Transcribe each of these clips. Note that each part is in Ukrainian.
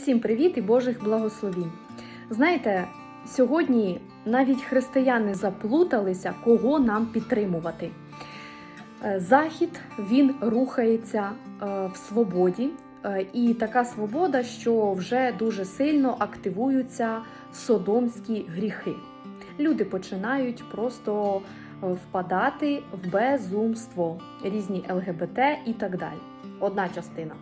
Всім привіт і Божих благословінь. Знаєте, сьогодні навіть християни заплуталися, кого нам підтримувати. Е, Захід він рухається е, в свободі, е, і така свобода, що вже дуже сильно активуються содомські гріхи. Люди починають просто впадати в безумство, різні ЛГБТ і так далі. Одна частина.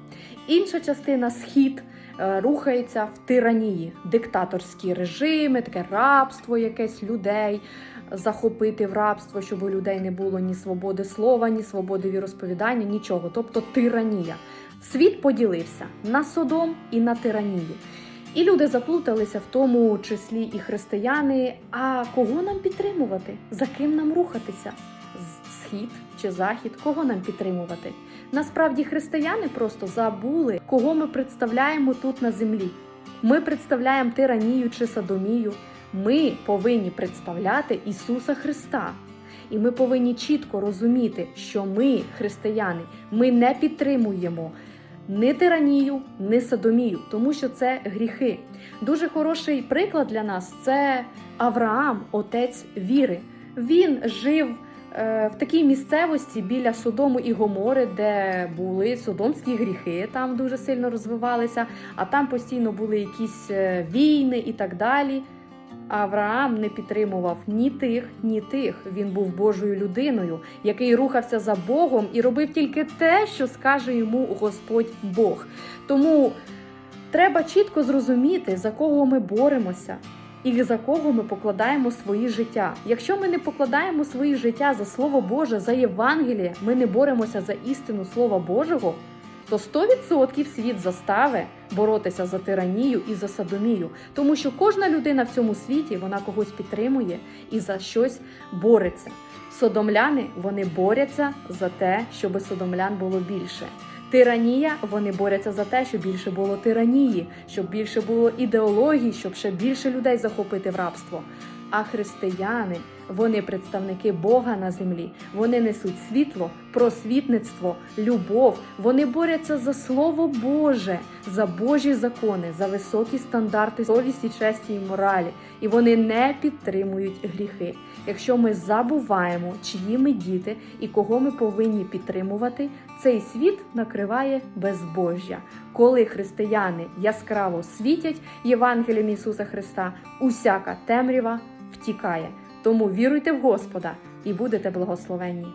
Інша частина схід е, рухається в тиранії, диктаторські режими, таке рабство якесь людей, захопити в рабство, щоб у людей не було ні свободи слова, ні свободи віросповідання, нічого. Тобто тиранія. Світ поділився на содом і на тиранію. І люди заплуталися, в тому числі і християни. А кого нам підтримувати? За ким нам рухатися? Схід чи захід? Кого нам підтримувати? Насправді християни просто забули, кого ми представляємо тут на землі. Ми представляємо тиранію чи садомію. Ми повинні представляти Ісуса Христа. І ми повинні чітко розуміти, що ми, християни, ми не підтримуємо ні тиранію, ні садомію, тому що це гріхи. Дуже хороший приклад для нас це Авраам, отець віри. Він жив в такій місцевості біля Содому і Гомори, де були содомські гріхи, там дуже сильно розвивалися, а там постійно були якісь е, війни і так далі. Авраам не підтримував ні тих, ні тих. Він був Божою людиною, який рухався за Богом і робив тільки те, що скаже йому Господь Бог. Тому треба чітко зрозуміти, за кого ми боремося. І за кого ми покладаємо свої життя. Якщо ми не покладаємо свої життя за Слово Боже, за Євангеліє, ми не боремося за істину Слова Божого, то 100% світ застави боротися за тиранію і за садомію, тому що кожна людина в цьому світі вона когось підтримує і за щось бореться. Содомляни вони борються за те, щоб содомлян було більше. Тиранія вони борються за те, щоб більше було тиранії, щоб більше було ідеології, щоб ще більше людей захопити в рабство. А християни вони представники Бога на землі. Вони несуть світло, просвітництво, любов. Вони борються за Слово Боже, за Божі закони, за високі стандарти совісті, честі і моралі. І вони не підтримують гріхи. Якщо ми забуваємо, чиї ми діти і кого ми повинні підтримувати, цей світ накриває безбожжя. Коли християни яскраво світять Євангелієм Ісуса Христа, усяка темрява втікає. Тому віруйте в Господа і будете благословенні.